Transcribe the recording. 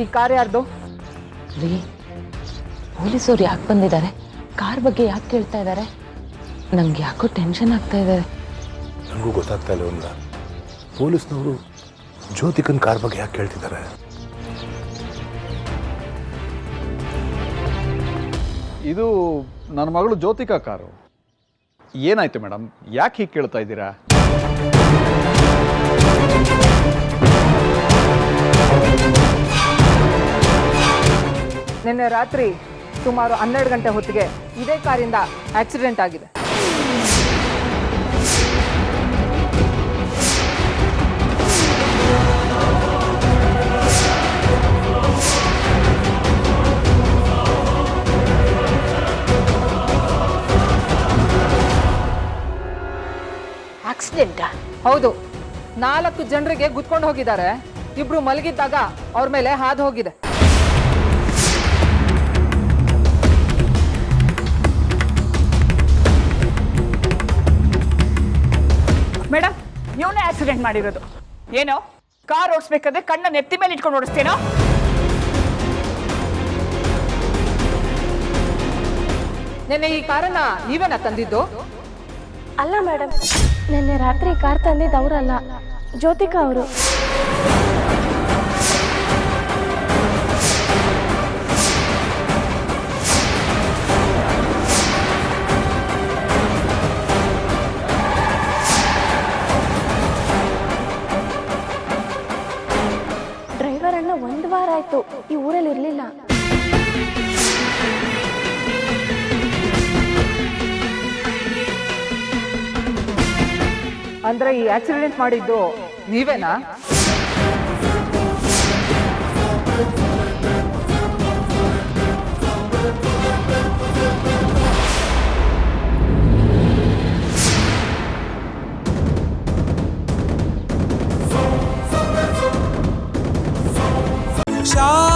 ಈ ಕಾರ್ ಯಾರ್ದು ರೀ ಪೊಲೀಸವ್ರು ಯಾಕೆ ಬಂದಿದ್ದಾರೆ? ಕಾರ್ ಬಗ್ಗೆ ಯಾಕೆ ಕೇಳ್ತಾ ಇದ್ದಾರೆ ನಂಗೆ ಯಾಕೋ ಟೆನ್ಷನ್ ಆಗ್ತಾ ಇದ್ದಾರೆ ನನಗೂ ಗೊತ್ತಾಗ್ತಾ ಇಲ್ಲ ಒಂದ. ಪೊಲೀಸ್ನವರು ಜ್ಯೋತಿಕನ್ ಕಾರ್ ಬಗ್ಗೆ ಯಾಕೆ ಕೇಳ್ತಿದ್ದಾರೆ ಇದು ನನ್ನ ಮಗಳು ಜ್ಯೋತಿಕಾ ಕಾರು. ಏನಾಯ್ತು ಮೇಡಮ್ ಯಾಕೆ ಹೀಗೆ ಕೇಳ್ತಾ ಇದ್ದೀರಾ? ನಿನ್ನೆ ರಾತ್ರಿ ಸುಮಾರು ಹನ್ನೆರಡು ಗಂಟೆ ಹೊತ್ತಿಗೆ ಇದೇ ಕಾರಿಂದ ಆಕ್ಸಿಡೆಂಟ್ ಆಗಿದೆ. ಆಕ್ಸಿಡೆಂಟಾ? ಹೌದು ನಾಲ್ಕು ಜನರಿಗೆ ಗುದ್ಕೊಂಡು ಹೋಗಿದ್ದಾರೆ. ಇಬ್ರು ಮಲಗಿದ್ದಾಗ ಅವ್ರ ಮೇಲೆ ಹಾದು ಹೋಗಿದೆ. ಇವನೇ ಆಕ್ಸಿಡೆಂಟ್ ಮಾಡಿರೋದು. ಏನೋ? ಕಾರ್ ಓಡಿಸ್ಬೇಕಾದ್ರೆ ಕಣ್ಣ ನೆತ್ತಿ ಮೇಲೆ ಇಟ್ಕೊಂಡು ಓಡಿಸ್ತೇನೋ? ನಿನ್ನೆ ಈ ಕಾರನ್ನ ನೀವೇನ ತಂದಿದ್ದು? ಅಲ್ಲ ಮೇಡಮ್ ನಿನ್ನೆ ರಾತ್ರಿ ಕಾರ್ ತಂದಿದ್ದು ಅವರಲ್ಲ ಜ್ಯೋತಿಕಾ ಅವರು. ಒಂದು ಈ ಊರಲ್ಲಿ ಇರಲಿಲ್ಲ. ಅಂದ್ರೆ ಈ ಆಕ್ಸಿಡೆಂಟ್ ಮಾಡಿದ್ದು ನೀವೇನಾ? 想。